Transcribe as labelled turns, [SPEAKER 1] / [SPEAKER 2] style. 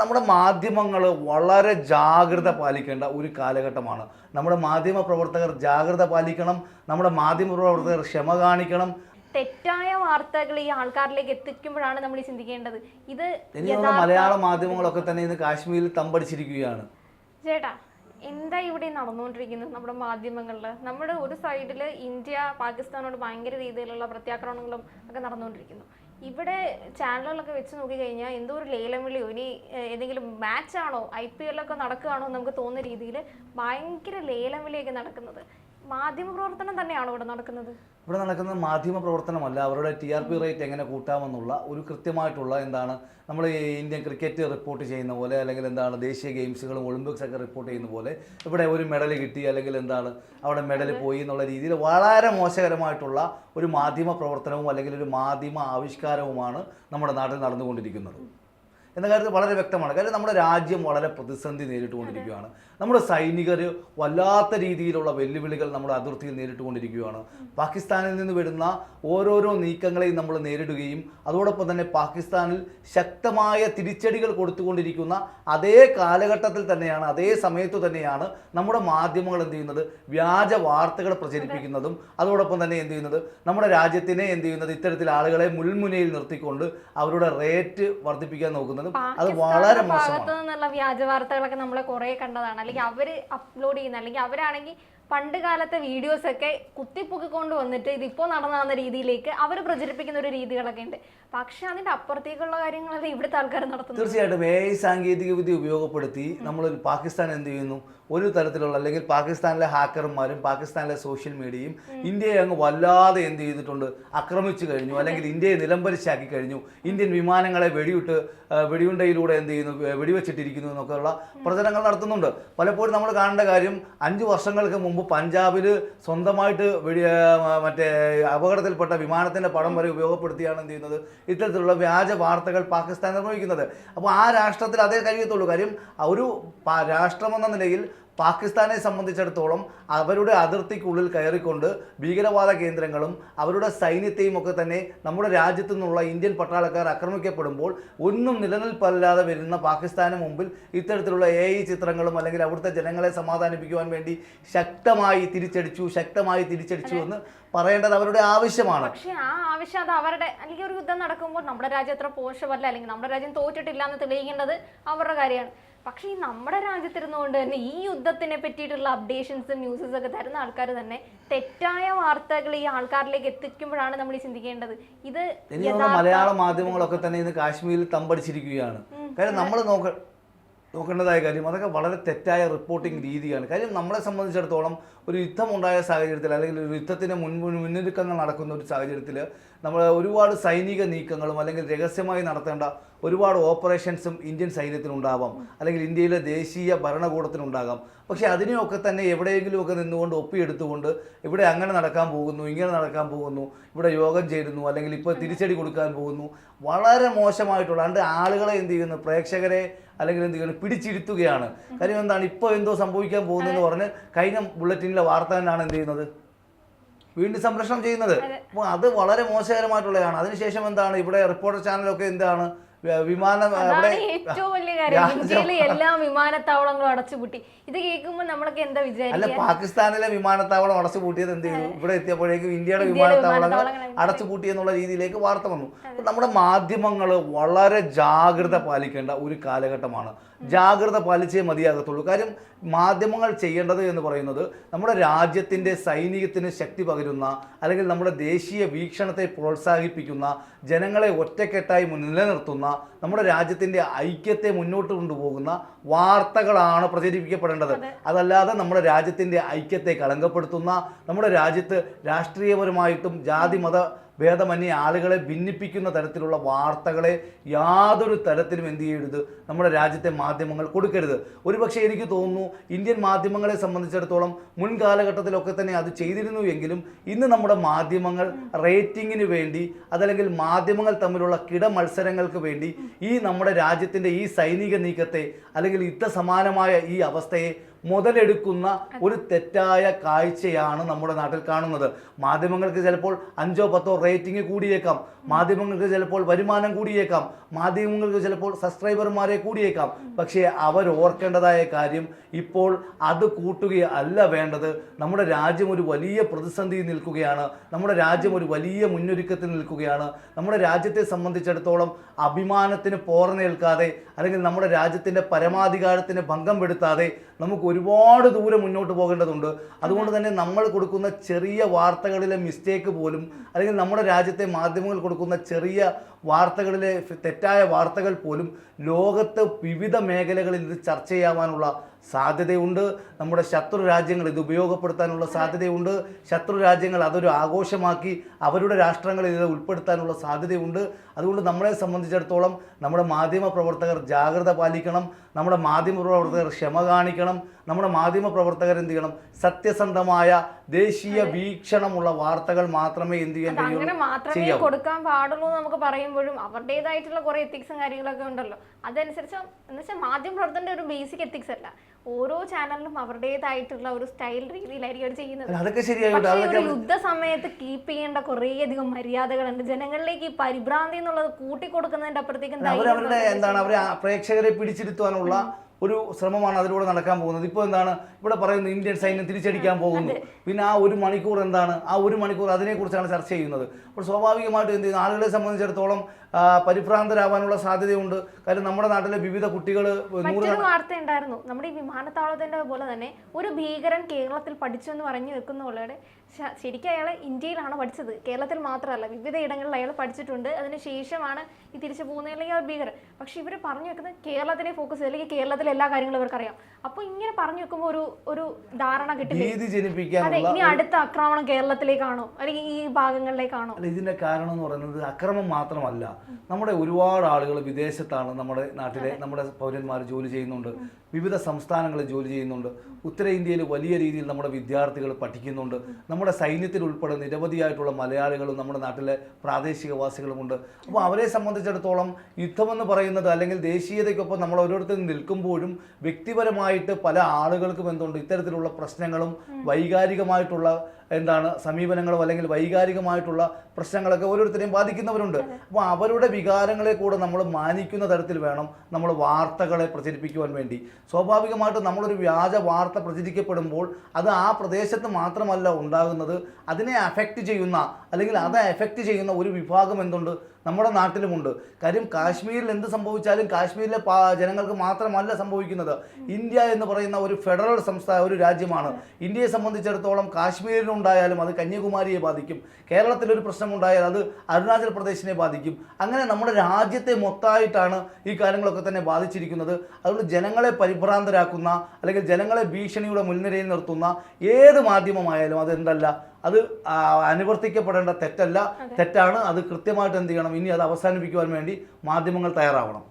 [SPEAKER 1] നമ്മുടെ മാധ്യമങ്ങൾ വളരെ ജാഗ്രത പാലിക്കേണ്ട ഒരു കാലഘട്ടമാണ്. നമ്മുടെ മാധ്യമ പ്രവർത്തകർ ജാഗ്രത പാലിക്കണം നമ്മുടെ മാധ്യമ പ്രവർത്തകർ ക്ഷമ കാണിക്കണം.
[SPEAKER 2] തെറ്റായ വാർത്തകൾ ഈ ആൾക്കാരിലേക്ക് എത്തിക്കുമ്പോഴാണ് നമ്മൾ ചിന്തിക്കേണ്ടത്. ഇത്
[SPEAKER 1] മലയാള മാധ്യമങ്ങളൊക്കെ തന്നെ ഇന്ന് കാശ്മീരിൽ തമ്പടിച്ചിരിക്കുകയാണ്.
[SPEAKER 2] ചേട്ടാ എന്താ ഇവിടെ നടന്നുകൊണ്ടിരിക്കുന്നത് നമ്മുടെ മാധ്യമങ്ങളിൽ നമ്മുടെ ഒരു സൈഡിൽ ഇന്ത്യ പാകിസ്ഥാനോട് ഭയങ്കര രീതിയിലുള്ള പ്രത്യാക്രമണങ്ങളും ഒക്കെ നടന്നുകൊണ്ടിരിക്കുന്നു. ഇവിടെ ചാനലുകളൊക്കെ വെച്ച് നോക്കി കഴിഞ്ഞാൽ എന്തോ ഒരു ലേലം വിളിയോ? ഇനി ഏതെങ്കിലും മാച്ചാണോ? ഐ പി എല്ലൊക്കെ നടക്കുകയാണോ നമുക്ക് തോന്നുന്ന രീതിയിൽ ഭയങ്കര ലേലം വിളിയൊക്കെ നടക്കുന്നത്. മാധ്യമ പ്രവർത്തനം തന്നെയാണോ ഇവിടെ നടക്കുന്നത്?
[SPEAKER 1] ഇവിടെ നടക്കുന്നത് മാധ്യമ പ്രവർത്തനമല്ല അവരുടെ ടി ആർ പി റേറ്റ് എങ്ങനെ കൂട്ടാമെന്നുള്ള ഒരു കൃത്യമായിട്ടുള്ള എന്താണ് നമ്മൾ ഈ ഇന്ത്യൻ ക്രിക്കറ്റ് റിപ്പോർട്ട് ചെയ്യുന്ന പോലെ അല്ലെങ്കിൽ എന്താണ് ദേശീയ ഗെയിംസുകളും ഒളിമ്പിക്സ് ഒക്കെ റിപ്പോർട്ട് ചെയ്യുന്ന പോലെ ഇവിടെ ഒരു മെഡൽ കിട്ടി അല്ലെങ്കിൽ എന്താണ് അവിടെ മെഡൽ പോയി എന്നുള്ള രീതിയിൽ വളരെ മോശകരമായിട്ടുള്ള ഒരു മാധ്യമ പ്രവർത്തനവും അല്ലെങ്കിൽ ഒരു മാധ്യമ ആവിഷ്കാരവുമാണ് നമ്മുടെ നാട്ടിൽ നടന്നുകൊണ്ടിരിക്കുന്നത്. എന്ന കാര്യത്തിൽ വളരെ വ്യക്തമാണ്. കാര്യം നമ്മുടെ രാജ്യം വളരെ പ്രതിസന്ധി നേരിട്ടുകൊണ്ടിരിക്കുകയാണ്. നമ്മുടെ സൈനികർ വല്ലാത്ത രീതിയിലുള്ള വെല്ലുവിളികൾ നമ്മുടെ അതിർത്തിയിൽ നേരിട്ടുകൊണ്ടിരിക്കുകയാണ്. പാകിസ്ഥാനിൽ നിന്ന് വരുന്ന ഓരോരോ നീക്കങ്ങളെയും നമ്മൾ നേരിടുകയും അതോടൊപ്പം തന്നെ പാകിസ്ഥാനിൽ ശക്തമായ തിരിച്ചടികൾ കൊടുത്തുകൊണ്ടിരിക്കുന്ന അതേ കാലഘട്ടത്തിൽ തന്നെയാണ് അതേ സമയത്ത് തന്നെയാണ് നമ്മുടെ മാധ്യമങ്ങൾ എന്ത് ചെയ്യുന്നത്? വ്യാജ വാർത്തകൾ പ്രചരിപ്പിക്കുന്നതും അതോടൊപ്പം തന്നെ എന്ത് ചെയ്യുന്നത്? നമ്മുടെ രാജ്യത്തിനെ എന്ത് ചെയ്യുന്നത്? ഇത്തരത്തിൽ ആളുകളെ മുൾമുനയിൽ നിർത്തിക്കൊണ്ട് അവരുടെ റേറ്റ് വർദ്ധിപ്പിക്കാൻ നോക്കുന്നതും. അത് വളരെ
[SPEAKER 2] ഭാഗത്തു
[SPEAKER 1] മോശമാണ്.
[SPEAKER 2] നിന്നുള്ള വ്യാജ വാർത്തകളൊക്കെ നമ്മളെ കുറെ കണ്ടതാണ്. അല്ലെങ്കിൽ അവർ അപ്ലോഡ് ചെയ്യുന്ന അല്ലെങ്കിൽ അവരാണെങ്കിൽ പണ്ട് കാലത്തെ വീഡിയോസ് ഒക്കെ കുത്തിപ്പൊക്കിക്കൊണ്ട് വന്നിട്ട് ഇതിപ്പോ നടന്ന രീതിയിലേക്ക് അവർ പ്രചരിപ്പിക്കുന്ന ഒരു രീതികളൊക്കെ ഉണ്ട്. പക്ഷെ അതിന്റെ അപ്പുറത്തേക്കുള്ള കാര്യങ്ങളല്ല ഇവിടുത്തെ ആൾക്കാർ നടത്തുന്നു
[SPEAKER 1] തീർച്ചയായിട്ടും എ ഐ സാങ്കേതിക വിദ്യ ഉപയോഗപ്പെടുത്തി നമ്മൾ പാകിസ്ഥാൻ എന്ത് ചെയ്യുന്നു? ഒരു തരത്തിലുള്ള അല്ലെങ്കിൽ പാകിസ്ഥാനിലെ ഹാക്കർമാരും പാകിസ്ഥാനിലെ സോഷ്യൽ മീഡിയയും ഇന്ത്യയെ അങ്ങ് വല്ലാതെ എന്ത് ചെയ്തിട്ടുണ്ട്? ആക്രമിച്ചു കഴിഞ്ഞു. അല്ലെങ്കിൽ ഇന്ത്യയെ നിലംപരിശാക്കി കഴിഞ്ഞു. ഇന്ത്യൻ വിമാനങ്ങളെ വെടിയിട്ട് വെടിയുണ്ടയിലൂടെ എന്ത് ചെയ്യുന്നു? വെടിവെച്ചിട്ടിരിക്കുന്നു എന്നൊക്കെയുള്ള പ്രചരണങ്ങൾ നടത്തുന്നുണ്ട്. പലപ്പോഴും നമ്മൾ കാണേണ്ട കാര്യം അഞ്ച് വർഷങ്ങൾക്ക് മുമ്പ് പഞ്ചാബിൽ സ്വന്തമായിട്ട് മറ്റേ അപകടത്തിൽപ്പെട്ട വിമാനത്തിന്റെ പടം വരെ ഉപയോഗപ്പെടുത്തിയാണ് എന്ത് ചെയ്യുന്നത്? ഇത്തരത്തിലുള്ള വ്യാജ വാർത്തകൾ പാകിസ്ഥാൻ നിർവഹിക്കുന്നത് അപ്പോൾ ആ രാഷ്ട്രത്തിൽ അതേ കഴിയത്തുള്ളൂ. കാര്യം ഒരു രാഷ്ട്രമെന്ന നിലയിൽ പാകിസ്ഥാനെ സംബന്ധിച്ചിടത്തോളം അവരുടെ അതിർത്തിക്കുള്ളിൽ കയറിക്കൊണ്ട് ഭീകരവാദ കേന്ദ്രങ്ങളും അവരുടെ സൈന്യത്തെയും ഒക്കെ തന്നെ നമ്മുടെ രാജ്യത്തു നിന്നുള്ള ഇന്ത്യൻ പട്ടാളക്കാർ ആക്രമിക്കപ്പെടുമ്പോൾ ഒന്നും നിലനിൽപ്പല്ലാതെ വരുന്ന പാകിസ്ഥാന് മുമ്പിൽ ഇത്തരത്തിലുള്ള എ ഐ ചിത്രങ്ങളും അല്ലെങ്കിൽ അവിടുത്തെ ജനങ്ങളെ സമാധാനിപ്പിക്കുവാൻ വേണ്ടി ശക്തമായി തിരിച്ചടിച്ചു ശക്തമായി തിരിച്ചടിച്ചു എന്ന് പറയേണ്ടത് അവരുടെ ആവശ്യമാണ്.
[SPEAKER 2] പക്ഷേ ആ ആവശ്യം അത് അവരുടെ അല്ലെങ്കിൽ ഒരു യുദ്ധം നടക്കുമ്പോൾ നമ്മുടെ രാജ്യം എത്ര പോഷമല്ല അല്ലെങ്കിൽ നമ്മുടെ രാജ്യം തോറ്റിട്ടില്ല എന്ന് തെളിയിക്കേണ്ടത് അവരുടെ കാര്യമാണ്. പക്ഷേ ഈ നമ്മുടെ രാജ്യത്തിരുന്നുകൊണ്ട് തന്നെ ഈ യുദ്ധത്തിനെ പറ്റിയിട്ടുള്ള അപ്ഡേഷൻസും ന്യൂസസ് ഒക്കെ തരുന്ന ആൾക്കാർ തന്നെ തെറ്റായ വാർത്തകൾ ഈ ആൾക്കാരിലേക്ക് എത്തിക്കുമ്പോഴാണ് നമ്മൾ ചിന്തിക്കേണ്ടത്. ഇത്
[SPEAKER 1] മലയാള മാധ്യമങ്ങളൊക്കെ തന്നെ ഇന്ന് കാശ്മീരിൽ തമ്പടിച്ചിരിക്കുകയാണ്. കാര്യം നമ്മൾ നോക്ക നോക്കേണ്ടതായ കാര്യം അതൊക്കെ വളരെ തെറ്റായ റിപ്പോർട്ടിംഗ് രീതിയാണ്. കാര്യം നമ്മളെ സംബന്ധിച്ചിടത്തോളം ഒരു യുദ്ധം ഉണ്ടായ സാഹചര്യത്തിൽ അല്ലെങ്കിൽ ഒരു യുദ്ധത്തിന് മുൻ മുൻ- മുന്നൊരുക്കങ്ങൾ നടക്കുന്ന ഒരു സാഹചര്യത്തിൽ നമ്മൾ ഒരുപാട് സൈനിക നീക്കങ്ങളും അല്ലെങ്കിൽ രഹസ്യമായി നടത്തേണ്ട ഒരുപാട് ഓപ്പറേഷൻസും ഇന്ത്യൻ സൈന്യത്തിനുണ്ടാവാം. അല്ലെങ്കിൽ ഇന്ത്യയിലെ ദേശീയ ഭരണകൂടത്തിനുണ്ടാകാം. പക്ഷേ അതിനെയൊക്കെ തന്നെ എവിടെയെങ്കിലുമൊക്കെ നിന്നുകൊണ്ട് ഒപ്പിയെടുത്തുകൊണ്ട് ഇവിടെ അങ്ങനെ നടക്കാൻ പോകുന്നു ഇങ്ങനെ നടക്കാൻ പോകുന്നു ഇവിടെ യോഗം ചേരുന്നു അല്ലെങ്കിൽ ഇപ്പോൾ തിരിച്ചടി കൊടുക്കാൻ പോകുന്നു. വളരെ മോശമായിട്ടുള്ള അണ്ട് ആളുകളെ എന്ത് ചെയ്യുന്നു? പ്രേക്ഷകരെ അല്ലെങ്കിൽ എന്ത് ചെയ്യുന്നു പിടിച്ചിരുത്തുകയാണ്. കാര്യം എന്താണ്? ഇപ്പോൾ എന്തോ സംഭവിക്കാൻ പോകുന്നതെന്ന് പറഞ്ഞ് കഴിഞ്ഞ ബുള്ളറ്റിനിലെ വാർത്ത തന്നെയാണ് എന്ത് ചെയ്യുന്നത്? വീണ്ടും സംപ്രേഷണം ചെയ്യുന്നത്. അപ്പോൾ അത് വളരെ മോശകരമായിട്ടുള്ളതാണ്. അതിനുശേഷം എന്താണ്? ഇവിടെ റിപ്പോർട്ടർ ചാനലൊക്കെ എന്താണ്? വിമാനം
[SPEAKER 2] ഏറ്റവും വലിയ കാര്യം. ഇന്ത്യയിലെ എല്ലാ വിമാനത്താവളങ്ങളും അടച്ചുപൂട്ടി. ഇത് കേൾക്കുമ്പോൾ നമ്മളൊക്കെ എന്താ
[SPEAKER 1] അല്ല പാകിസ്ഥാനിലെ വിമാനത്താവളം അടച്ചു പൂട്ടിയത് എന്ത് ചെയ്തു? ഇവിടെ എത്തിയപ്പോഴേക്കും ഇന്ത്യയുടെ വിമാനത്താവളങ്ങൾ
[SPEAKER 2] അടച്ചുപൂട്ടി
[SPEAKER 1] അടച്ചു പൂട്ടി എന്നുള്ള രീതിയിലേക്ക് വാർത്ത വന്നു. നമ്മുടെ മാധ്യമങ്ങൾ വളരെ ജാഗ്രത പാലിക്കേണ്ട ഒരു കാലഘട്ടമാണ്. ജാഗ്രത പാലിച്ചേ മതിയാകത്തുള്ളൂ. കാര്യം മാധ്യമങ്ങൾ ചെയ്യേണ്ടത് എന്ന് പറയുന്നത് നമ്മുടെ രാജ്യത്തിന്റെ സൈനികത്തിന് ശക്തി പകരുന്ന അല്ലെങ്കിൽ നമ്മുടെ ദേശീയ വീക്ഷണത്തെ പ്രോത്സാഹിപ്പിക്കുന്ന ജനങ്ങളെ ഒറ്റക്കെട്ടായി നിലനിർത്തുന്ന നമ്മുടെ രാജ്യത്തിന്റെ ഐക്യത്തെ മുന്നോട്ട് കൊണ്ടുപോകുന്ന വാർത്തകളാണ് പ്രചരിപ്പിക്കപ്പെടേണ്ടത്. അതല്ലാതെ നമ്മുടെ രാജ്യത്തിന്റെ ഐക്യത്തെ കളങ്കപ്പെടുത്തുന്ന നമ്മുടെ രാജ്യത്ത് രാഷ്ട്രീയപരമായിട്ടും ജാതി മത ഭേദമന്യേ ആളുകളെ ഭിന്നിപ്പിക്കുന്ന തരത്തിലുള്ള വാർത്തകളെ യാതൊരു തരത്തിലും എന്ത് ചെയ്യരുത്. നമ്മുടെ രാജ്യത്തെ മാധ്യമങ്ങൾ കൊടുക്കരുത്. ഒരുപക്ഷെ എനിക്ക് തോന്നുന്നു ഇന്ത്യൻ മാധ്യമങ്ങളെ സംബന്ധിച്ചിടത്തോളം മുൻ കാലഘട്ടത്തിലൊക്കെ തന്നെ അത് ചെയ്തിരുന്നു എങ്കിലും ഇന്ന് നമ്മുടെ മാധ്യമങ്ങൾ റേറ്റിങ്ങിന് വേണ്ടി അതല്ലെങ്കിൽ മാധ്യമങ്ങൾ തമ്മിലുള്ള കിട മത്സരങ്ങൾക്ക് വേണ്ടി ഈ നമ്മുടെ രാജ്യത്തിന്റെ ഈ സൈനിക നീക്കത്തെ അല്ലെങ്കിൽ യുദ്ധ സമാനമായ ഈ അവസ്ഥയെ മുതലെടുക്കുന്ന ഒരു തെറ്റായ കാഴ്ചയാണ് നമ്മുടെ നാട്ടിൽ കാണുന്നത്. മാധ്യമങ്ങൾക്ക് ചിലപ്പോൾ അഞ്ചോ പത്തോ റേറ്റിംഗ് കൂടിയേക്കാം. മാധ്യമങ്ങൾക്ക് ചിലപ്പോൾ വരുമാനം കൂടിയേക്കാം. മാധ്യമങ്ങൾക്ക് ചിലപ്പോൾ സബ്സ്ക്രൈബർമാരെ കൂടിയേക്കാം. പക്ഷേ അവർ ഓർക്കേണ്ടതായ കാര്യം ഇപ്പോൾ അത് കൂട്ടുകയല്ല വേണ്ടത്. നമ്മുടെ രാജ്യം ഒരു വലിയ പ്രതിസന്ധി നിൽക്കുകയാണ്. നമ്മുടെ രാജ്യം ഒരു വലിയ മുന്നൊരുക്കത്തിൽ നിൽക്കുകയാണ്. നമ്മുടെ രാജ്യത്തെ സംബന്ധിച്ചിടത്തോളം അഭിമാനത്തിന് പോറനേൽക്കാതെ അല്ലെങ്കിൽ നമ്മുടെ രാജ്യത്തിന്റെ പരമാധികാരത്തിന് ഭംഗം പെടുത്താതെ നമുക്ക് ഒരുപാട് ദൂരം മുന്നോട്ട് പോകേണ്ടതുണ്ട്. അതുകൊണ്ട് തന്നെ നമ്മൾ കൊടുക്കുന്ന ചെറിയ വാർത്തകളിലെ മിസ്റ്റേക്ക് പോലും അല്ലെങ്കിൽ നമ്മുടെ രാജ്യത്തെ മാധ്യമങ്ങൾ കൊടുക്കുന്ന ചെറിയ വാർത്തകളിലെ തെറ്റായ വാർത്തകൾ പോലും ലോകത്ത് വിവിധ മേഖലകളിൽ ഇത് ചർച്ച ചെയ്യാവാനുള്ള സാധ്യതയുണ്ട്. നമ്മുടെ ശത്രു രാജ്യങ്ങൾ ഇത് ഉപയോഗപ്പെടുത്താനുള്ള സാധ്യതയുണ്ട്. ശത്രു രാജ്യങ്ങൾ അതൊരു ആഘോഷമാക്കി അവരുടെ രാഷ്ട്രങ്ങളിൽ ഇത് ഉൾപ്പെടുത്താനുള്ള സാധ്യതയുണ്ട്. അതുകൊണ്ട് നമ്മളെ സംബന്ധിച്ചിടത്തോളം നമ്മുടെ മാധ്യമ പ്രവർത്തകർ ജാഗ്രത പാലിക്കണം. നമ്മുടെ മാധ്യമ പ്രവർത്തകർ ക്ഷമ കാണിക്കണം. നമ്മുടെ മാധ്യമ പ്രവർത്തകർ എന്ത് ചെയ്യണം? സത്യസന്ധമായ ദേശീയ വീക്ഷണമുള്ള വാർത്തകൾ മാത്രമേ എന്ത് ചെയ്യാൻ
[SPEAKER 2] അങ്ങനെ മാത്രമേ കൊടുക്കാൻ പാടുള്ളൂ നമുക്ക് പറയുമ്പോഴും അവരുടേതായിട്ടുള്ള കുറെ എത്തിക്സും കാര്യങ്ങളൊക്കെ ഉണ്ടല്ലോ. അതനുസരിച്ച് എന്ന് വെച്ചാൽ മാധ്യമ പ്രവർത്തനത്തിന്റെ ഒരു ബേസിക് എത്തിക്സ് അല്ല. ഓരോ ചാനലിലും അവരുടേതായിട്ടുള്ള ഒരു സ്റ്റൈൽ രീതിയിലായിരിക്കും അവർ ചെയ്യുന്നത്.
[SPEAKER 1] അതൊക്കെ ശരിയായിട്ട്
[SPEAKER 2] യുദ്ധ സമയത്ത് കീപ്പ് ചെയ്യേണ്ട കുറേയധികം മര്യാദകളുണ്ട്. ജനങ്ങളിലേക്ക് ഈ പരിഭ്രാന്തി എന്നുള്ളത് കൂട്ടിക്കൊടുക്കുന്നതിന്റെ അപ്പുറത്തേക്ക്
[SPEAKER 1] എന്താണ് അവരെ പ്രേക്ഷകരെ പിടിച്ചിരുത്തുവാനുള്ള ഒരു ശ്രമമാണ് അതിലൂടെ നടക്കാൻ പോകുന്നത്. ഇപ്പോൾ എന്താണ്? ഇവിടെ പറയുന്നത് ഇന്ത്യൻ സൈന്യം തിരിച്ചടിക്കാൻ പോകുന്നു. പിന്നെ ആ ഒരു മണിക്കൂർ എന്താണ്? ആ ഒരു മണിക്കൂർ അതിനെക്കുറിച്ചാണ് ചർച്ച ചെയ്യുന്നത്. അപ്പോൾ സ്വാഭാവികമായിട്ടും എന്ത് ചെയ്യുന്നു? ആളുകളെ സംബന്ധിച്ചിടത്തോളം പരിഭ്രാന്തരാവാനുള്ള സാധ്യതയുണ്ട്. കാര്യം നമ്മുടെ നാട്ടിലെ വിവിധ കുട്ടികൾ
[SPEAKER 2] മറ്റൊരു വാർത്ത ഉണ്ടായിരുന്നു നമ്മുടെ ഈ വിമാനത്താവളത്തിന്റെ പോലെ തന്നെ ഒരു ഭീകരൻ കേരളത്തിൽ പഠിച്ചു എന്ന് പറഞ്ഞു വെക്കുന്ന ശ- ശരിക്കും അയാൾ ഇന്ത്യയിലാണ് പഠിച്ചത്. കേരളത്തിൽ മാത്രമല്ല വിവിധ ഇടങ്ങളിൽ അയാൾ പഠിച്ചിട്ടുണ്ട്. അതിന് ശേഷമാണ് ഈ തിരിച്ചു പോകുന്നതിലേക്ക് അവർ ഭീകരൻ. പക്ഷെ ഇവർ പറഞ്ഞു വെക്കുന്നത് കേരളത്തിനെ ഫോക്കസ് അല്ലെങ്കിൽ കേരളത്തിലെ എല്ലാ കാര്യങ്ങളും ഇവർക്കറിയാം. അപ്പൊ ഇങ്ങനെ പറഞ്ഞു വെക്കുമ്പോൾ ഒരു ഒരു ധാരണ
[SPEAKER 1] കിട്ടി.
[SPEAKER 2] അതെ ഇനി അടുത്ത ആക്രമണം കേരളത്തിലേക്കാണോ? അല്ലെങ്കിൽ ഈ ഭാഗങ്ങളിലേക്കാണോ?
[SPEAKER 1] അല്ല ഇതിന്റെ കാരണം എന്ന് പറയുന്നത് അക്രമം മാത്രമല്ല. നമ്മുടെ ഒരുപാട് ആളുകൾ വിദേശത്താണ് നമ്മുടെ നാട്ടിലെ നമ്മുടെ പൗരന്മാർ ജോലി ചെയ്യുന്നുണ്ട്. വിവിധ സംസ്ഥാനങ്ങളിൽ ജോലി ചെയ്യുന്നുണ്ട്. ഉത്തരേന്ത്യയിൽ വലിയ രീതിയിൽ നമ്മുടെ വിദ്യാർത്ഥികൾ പഠിക്കുന്നുണ്ട്. നമ്മുടെ സൈന്യത്തിൽ ഉൾപ്പെടെ നിരവധിയായിട്ടുള്ള മലയാളികളും നമ്മുടെ നാട്ടിലെ പ്രാദേശികവാസികളുമുണ്ട് അപ്പോൾ അവരെ സംബന്ധിച്ചിടത്തോളം യുദ്ധമെന്ന് പറയുന്നത് അല്ലെങ്കിൽ ദേശീയതയ്ക്കൊപ്പം നമ്മൾ ഓരോരുത്തരും നിൽക്കുമ്പോഴും വ്യക്തിപരമായിട്ട് പല ആളുകൾക്കും എന്തുണ്ട് ഇത്തരത്തിലുള്ള പ്രശ്നങ്ങളും വൈകാരികമായിട്ടുള്ള എന്താണ് സമീപനങ്ങളോ അല്ലെങ്കിൽ വൈകാരികമായിട്ടുള്ള പ്രശ്നങ്ങളൊക്കെ ഓരോരുത്തരെയും ബാധിക്കുന്നവരുണ്ട്. അപ്പോൾ അവരുടെ വികാരങ്ങളെ കൂടെ നമ്മൾ മാനിക്കുന്ന തരത്തിൽ വേണം നമ്മൾ വാർത്തകളെ പ്രചരിപ്പിക്കുവാൻ വേണ്ടി. സ്വാഭാവികമായിട്ടും നമ്മളൊരു വ്യാജ വാർത്ത പ്രചരിക്കപ്പെടുമ്പോൾ അത് ആ പ്രദേശത്ത് മാത്രമല്ല ഉണ്ടാകുന്നത്. അതിനെ അഫക്റ്റ് ചെയ്യുന്ന അല്ലെങ്കിൽ അത് എഫക്റ്റ് ചെയ്യുന്ന ഒരു വിഭാഗം എന്തുണ്ട്? നമ്മുടെ നാട്ടിലുമുണ്ട്. കാര്യം കാശ്മീരിൽ എന്ത് സംഭവിച്ചാലും കാശ്മീരിലെ ജനങ്ങൾക്ക് മാത്രമല്ല സംഭവിക്കുന്നത്. ഇന്ത്യ എന്ന് പറയുന്ന ഒരു ഫെഡറൽ സംസ്ഥാന ഒരു രാജ്യമാണ്. ഇന്ത്യയെ സംബന്ധിച്ചിടത്തോളം കാശ്മീരിനുണ്ടായാലും അത് കന്യാകുമാരിയെ ബാധിക്കും. കേരളത്തിൽ ഒരു പ്രശ്നമുണ്ടായാൽ അത് അരുണാചൽ പ്രദേശിനെ ബാധിക്കും. അങ്ങനെ നമ്മുടെ രാജ്യത്തെ മൊത്തമായിട്ടാണ് ഈ കാര്യങ്ങളൊക്കെ തന്നെ ബാധിച്ചിരിക്കുന്നത്. അതുകൊണ്ട് ജനങ്ങളെ പരിഭ്രാന്തരാക്കുന്ന അല്ലെങ്കിൽ ജനങ്ങളെ ഭീഷണിയുടെ മുൻനിരയിൽ നിർത്തുന്ന ഏത് മാധ്യമമായാലും അതെന്തല്ല അത് അനുവർത്തിക്കപ്പെടേണ്ട തെറ്റല്ല. തെറ്റാണ്. അത് കൃത്യമായിട്ട് എന്ത് ചെയ്യണം? ഇനി അത് അവസാനിപ്പിക്കുവാൻ വേണ്ടി മാധ്യമങ്ങൾ തയ്യാറാവണം.